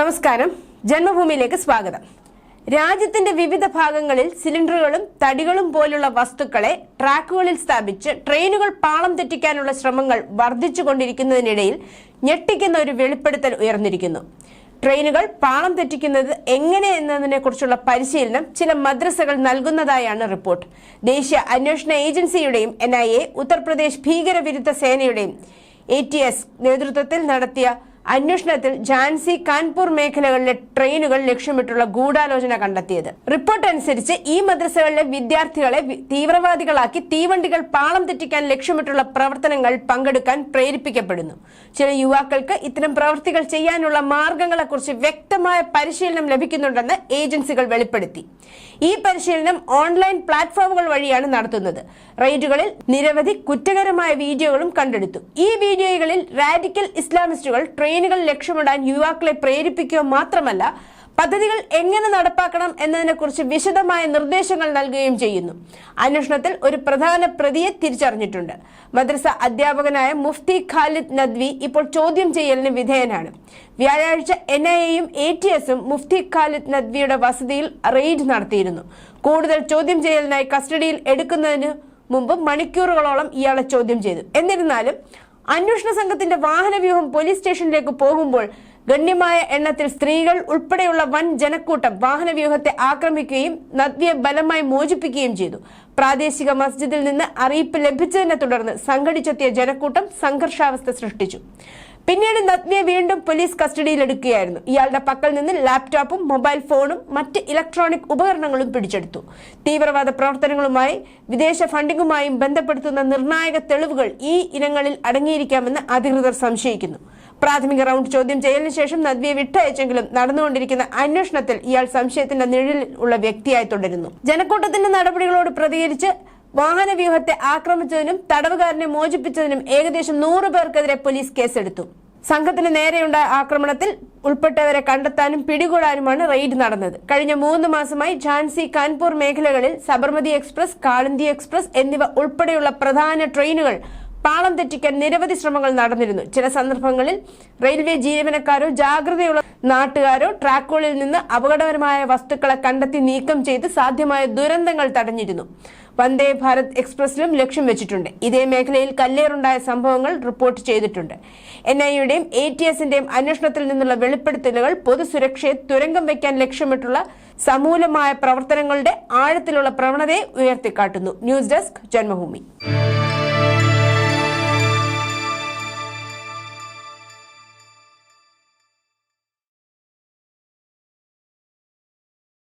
നമസ്കാരം. ജന്മഭൂമിയിലേക്ക് സ്വാഗതം. രാജ്യത്തിന്റെ വിവിധ ഭാഗങ്ങളിൽ സിലിണ്ടറുകളും തടികളും പോലുള്ള വസ്തുക്കളെ ട്രാക്കുകളിൽ സ്ഥാപിച്ച് ട്രെയിനുകൾ പാളം തെറ്റിക്കാനുള്ള ശ്രമങ്ങൾ വർദ്ധിച്ചുകൊണ്ടിരിക്കുന്നതിനിടയിൽ ഞെട്ടിക്കുന്ന ഒരു വെളിപ്പെടുത്തൽ ഉയർന്നിരിക്കുന്നു. ട്രെയിനുകൾ പാളം തെറ്റിക്കുന്നത് എങ്ങനെ എന്നതിനെക്കുറിച്ചുള്ള പരിശീലനം ചില മദ്രസകൾ നൽകുന്നതായാണ് റിപ്പോർട്ട്. ദേശീയ അന്വേഷണ ഏജൻസിയുടെയും എൻ ഉത്തർപ്രദേശ് ഭീകരവിരുദ്ധ സേനയുടെയും എ നേതൃത്വത്തിൽ നടത്തിയ അന്വേഷണത്തിൽ ഝാൻസി കാൺപൂർ മേഖലകളിലെ ട്രെയിനുകൾ ലക്ഷ്യമിട്ടുള്ള ഗൂഢാലോചന കണ്ടെത്തിയത്. റിപ്പോർട്ട് അനുസരിച്ച് ഈ മദ്രസകളിലെ വിദ്യാർത്ഥികളെ തീവ്രവാദികളാക്കി തീവണ്ടികൾ പാളം തെറ്റിക്കാൻ ലക്ഷ്യമിട്ടുള്ള പ്രവർത്തനങ്ങൾ പങ്കെടുക്കാൻ പ്രേരിപ്പിക്കപ്പെടുന്നു. ചില യുവാക്കൾക്ക് ഇത്തരം പ്രവൃത്തികൾ ചെയ്യാനുള്ള മാർഗങ്ങളെക്കുറിച്ച് വ്യക്തമായ പരിശീലനം ലഭിക്കുന്നുണ്ടെന്ന് ഏജൻസികൾ വെളിപ്പെടുത്തി. ഈ പരിശീലനം ഓൺലൈൻ പ്ലാറ്റ്ഫോമുകൾ വഴിയാണ് നടത്തുന്നത്. റെയ്ഡുകളിൽ നിരവധി കുറ്റകരമായ വീഡിയോകളും കണ്ടെടുത്തു. ഈ വീഡിയോകളിൽ റാഡിക്കൽ ഇസ്ലാമിസ്റ്റുകൾ ട്രെയിനുകൾ ലക്ഷ്യമിടാൻ യുവാക്കളെ പ്രേരിപ്പിക്കുക മാത്രമല്ല പദ്ധതികൾ എങ്ങനെ നടപ്പാക്കണം എന്നതിനെക്കുറിച്ച് വിശദമായ നിർദ്ദേശങ്ങൾ നൽകുകയും ചെയ്യുന്നു. അന്വേഷണത്തിൽ ഒരു പ്രധാന പ്രതിയെ തിരിച്ചറിഞ്ഞിട്ടുണ്ട്. മദ്രസ അധ്യാപകനായ മുഫ്തി ഖാലിദ് നദ്വി ഇപ്പോൾ ചോദ്യം ചെയ്യലിന് വിധേയനാണ്. വ്യാഴാഴ്ച എൻ ഐ എയും എ ടി എസും മുഫ്തി ഖാലിദ് നദ്വിയുടെ വസതിയിൽ റെയ്ഡ് നടത്തിയിരുന്നു. കൂടുതൽ ചോദ്യം ചെയ്യലിനായി കസ്റ്റഡിയിൽ എടുക്കുന്നതിന് മുമ്പ് മണിക്കൂറുകളോളം ഇയാളെ ചോദ്യം ചെയ്തു. എന്നിരുന്നാലും അന്വേഷണ സംഘത്തിന്റെ വാഹനവ്യൂഹം പോലീസ് സ്റ്റേഷനിലേക്ക് പോകുമ്പോൾ ഗണ്യമായ എണ്ണത്തിൽ സ്ത്രീകൾ ഉൾപ്പെടെയുള്ള വൻ ജനക്കൂട്ടം വാഹനവ്യൂഹത്തെ ആക്രമിക്കുകയും നദ്വിയെ ബലമായി മോചിപ്പിക്കുകയും ചെയ്തു. പ്രാദേശിക മസ്ജിദിൽ നിന്ന് അറിയിപ്പ് ലഭിച്ചതിനെ തുടർന്ന് സംഘടിച്ചെത്തിയ ജനക്കൂട്ടം സംഘർഷാവസ്ഥ സൃഷ്ടിച്ചു. പിന്നീട് നദ്വിയെ വീണ്ടും പോലീസ് കസ്റ്റഡിയിലെടുക്കുകയായിരുന്നു. ഇയാളുടെ പക്കൽ നിന്ന് ലാപ്ടോപ്പും മൊബൈൽ ഫോണും മറ്റ് ഇലക്ട്രോണിക് ഉപകരണങ്ങളും പിടിച്ചെടുത്തു. തീവ്രവാദ പ്രവർത്തനങ്ങളുമായി വിദേശ ഫണ്ടിങ്ങുമായും ബന്ധപ്പെടുത്തുന്ന നിർണായക തെളിവുകൾ ഈ ഇനങ്ങളിൽ അടങ്ങിയിരിക്കാമെന്ന് അധികൃതർ സംശയിക്കുന്നു. പ്രാഥമിക റൗണ്ട് ചോദ്യം ചെയ്യലിന് ശേഷം നദ്വിയെ വിട്ടയച്ചെങ്കിലും നടന്നുകൊണ്ടിരിക്കുന്ന അന്വേഷണത്തിൽ ഇയാൾ സംശയത്തിന്റെ നിഴലിൽ ഉള്ള വ്യക്തിയായി തുടരുന്നു. ജനക്കൂട്ടത്തിന്റെ നടപടികളോട് പ്രതികരിച്ച് വാഹനവ്യൂഹത്തെ ആക്രമിച്ചതിനും തടവുകാരനെ മോചിപ്പിച്ചതിനും ഏകദേശം നൂറ് പേർക്കെതിരെ പോലീസ് കേസെടുത്തു. സംഘത്തിന് നേരെയുണ്ടായ ആക്രമണത്തിൽ ഉൾപ്പെട്ടവരെ കണ്ടെത്താനും പിടികൂടാനുമാണ് റെയ്ഡ് നടന്നത്. കഴിഞ്ഞ മൂന്ന് മാസമായി ഝാൻസി കാൻപൂർ മേഖലകളിൽ സബർമതി എക്സ്പ്രസ് കാളന്തി എക്സ്പ്രസ് എന്നിവ ഉൾപ്പെടെയുള്ള പ്രധാന ട്രെയിനുകൾ പാളം തെറ്റിക്കാൻ നിരവധി ശ്രമങ്ങൾ നടന്നിരുന്നു. ചില സന്ദർഭങ്ങളിൽ റെയിൽവേ ജീവനക്കാരോ ജാഗ്രതയുള്ള നാട്ടുകാരോ ട്രാക്കുകളിൽ നിന്ന് അപകടകരമായ വസ്തുക്കളെ കണ്ടെത്തി നീക്കം ചെയ്ത് സാധ്യമായ ദുരന്തങ്ങൾ തടഞ്ഞിരുന്നു. വന്ദേ ഭാരത് എക്സ്പ്രസിലും ലക്ഷ്യം വെച്ചിട്ടുണ്ട്. ഇതേ മേഖലയിൽ കല്ലേറുണ്ടായ സംഭവങ്ങൾ റിപ്പോർട്ട് ചെയ്തിട്ടുണ്ട്. എൻ ഐയുടെയും എ ടി എസിന്റെയും അന്വേഷണത്തിൽ നിന്നുള്ള വെളിപ്പെടുത്തലുകൾ പൊതുസുരക്ഷയെ തുരങ്കം വയ്ക്കാൻ ലക്ഷ്യമിട്ടുള്ള സമൂലമായ പ്രവർത്തനങ്ങളുടെ ആഴത്തിലുള്ള പ്രവണതയെ ഉയർത്തിക്കാട്ടുന്നു. News desk Janmabhumi.